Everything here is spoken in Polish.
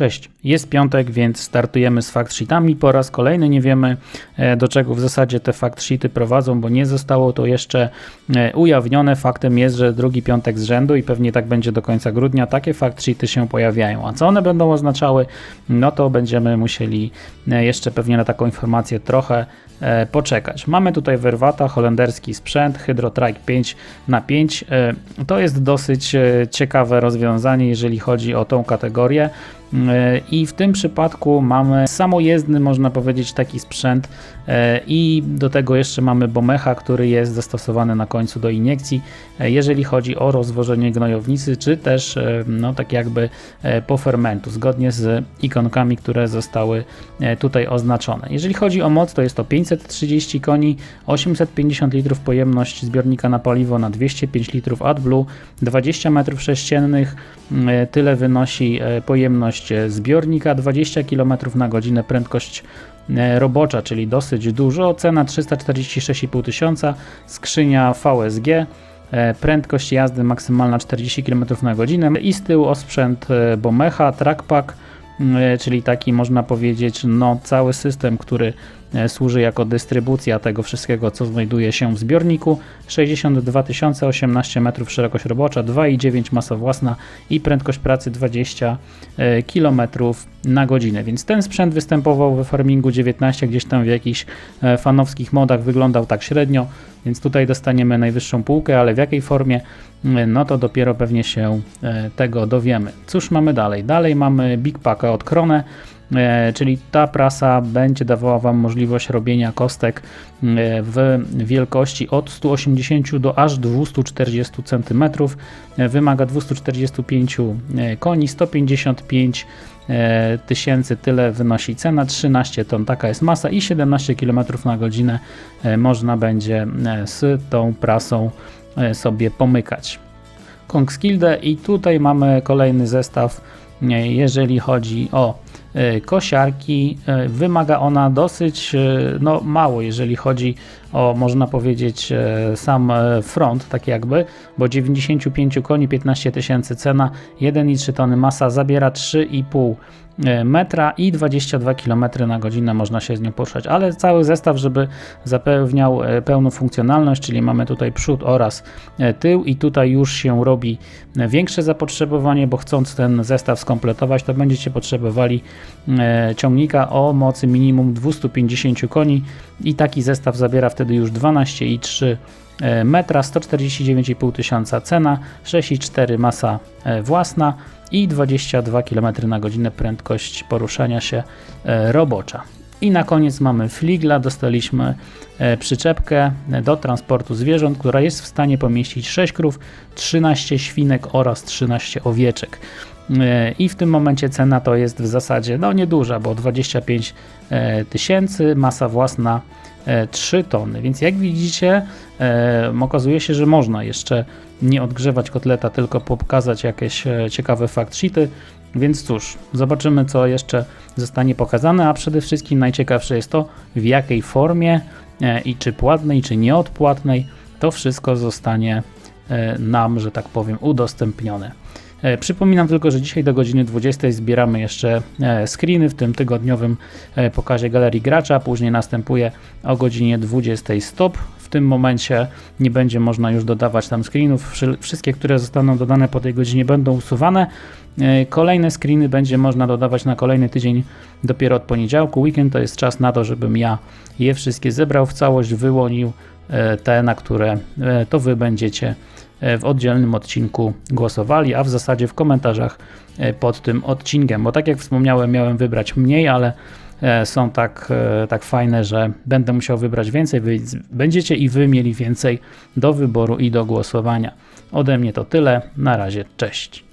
Cześć, jest piątek, więc startujemy z fact sheetami. Po raz kolejny nie wiemy, e, do czego w zasadzie te fact sheety prowadzą, bo nie zostało to jeszcze e, ujawnione. Faktem jest, że drugi piątek z rzędu i pewnie tak będzie do końca grudnia, takie fact sheety się pojawiają. A co one będą oznaczały, no to będziemy musieli e, jeszcze pewnie na taką informację trochę poczekać. Mamy tutaj Werwata, holenderski sprzęt, Hydrotrike 5 na 5 To jest dosyć ciekawe rozwiązanie, jeżeli chodzi o tą kategorię. I w tym przypadku mamy samojezdny, można powiedzieć, taki sprzęt e, i do tego jeszcze mamy bomecha, który jest zastosowany na końcu do iniekcji, e, jeżeli chodzi o rozwożenie gnojownicy, czy też e, no tak jakby po fermentu, zgodnie z ikonkami, które zostały tutaj oznaczone. Jeżeli chodzi o moc, to jest to 530 koni, 850 litrów pojemność zbiornika na paliwo na 205 litrów AdBlue, 20 metrów sześciennych, tyle wynosi pojemność prędkość zbiornika 20 km na godzinę, prędkość e, robocza, czyli dosyć dużo, cena 346,5 tysiąca, skrzynia VSG, e, prędkość jazdy maksymalna 40 km na godzinę i z tyłu osprzęt e, Bomecha, Trackpack, czyli taki można powiedzieć no, cały system, który służy jako dystrybucja tego wszystkiego, co znajduje się w zbiorniku. 62 018 metrów szerokość robocza, 2,9 masa własna i prędkość pracy 20 e, km na godzinę. Więc ten sprzęt występował we Farmingu 19, gdzieś tam w jakichś e, fanowskich modach wyglądał tak średnio, więc tutaj dostaniemy najwyższą półkę, ale w jakiej formie, no to dopiero pewnie się tego dowiemy. Cóż mamy dalej? Dalej mamy Big Packa od Krone. E, czyli ta prasa będzie dawała Wam możliwość robienia kostek e, w wielkości od 180 do aż 240 cm. E, wymaga 245 koni, 155 tysięcy, tyle wynosi cena, 13 ton taka jest masa i 17 km na godzinę można będzie z tą prasą sobie pomykać. Kongskilde i tutaj mamy kolejny zestaw, jeżeli chodzi o kosiarki. E, wymaga ona dosyć e, no, mało, jeżeli chodzi o, można powiedzieć, sam front, tak jakby, bo 95 koni, 15 tysięcy cena, 1,3 tony masa, zabiera 3,5 E, metra i 22 km na godzinę można się z nią poruszać, ale cały zestaw, żeby zapewniał e, pełną funkcjonalność, czyli mamy tutaj przód oraz e, tył i tutaj już się robi większe zapotrzebowanie, bo chcąc ten zestaw skompletować, to będziecie potrzebowali ciągnika o mocy minimum 250 koni i taki zestaw zabiera wtedy już 12,3 metra, 149,5 tysiąca cena, 6,4 masa własna, i 22 km na godzinę prędkość poruszania się e, robocza. I na koniec mamy fligla, dostaliśmy e, przyczepkę do transportu zwierząt, która jest w stanie pomieścić 6 krów, 13 świnek oraz 13 owieczek. E, I w tym momencie cena to jest w zasadzie no nieduża, bo 25 tysięcy, masa własna 3 tony. Więc jak widzicie, okazuje się, że można jeszcze nie odgrzewać kotleta, tylko pokazać jakieś e, ciekawe fact sheety. Więc cóż, zobaczymy co jeszcze zostanie pokazane, a przede wszystkim najciekawsze jest to w jakiej formie e, i czy płatnej, czy nieodpłatnej to wszystko zostanie e, nam, że tak powiem, udostępnione. Przypominam tylko, że dzisiaj do godziny 20 zbieramy jeszcze screeny w tym tygodniowym pokazie galerii gracza. Później następuje o godzinie 20 stop tym momencie nie będzie można już dodawać tam screenów. Wszystkie, które zostaną dodane po tej godzinie będą usuwane. E, kolejne screeny będzie można dodawać na kolejny tydzień dopiero od poniedziałku. Weekend to jest czas na to, żebym ja je wszystkie zebrał w całość, wyłonił e, te, na które e, to Wy będziecie w oddzielnym odcinku głosowali, a w zasadzie w komentarzach pod tym odcinkiem, bo tak jak wspomniałem, miałem wybrać mniej, ale są tak, e, tak fajne, że będę musiał wybrać więcej, więc będziecie i wy mieli więcej do wyboru i do głosowania. Ode mnie to tyle. Na razie, cześć.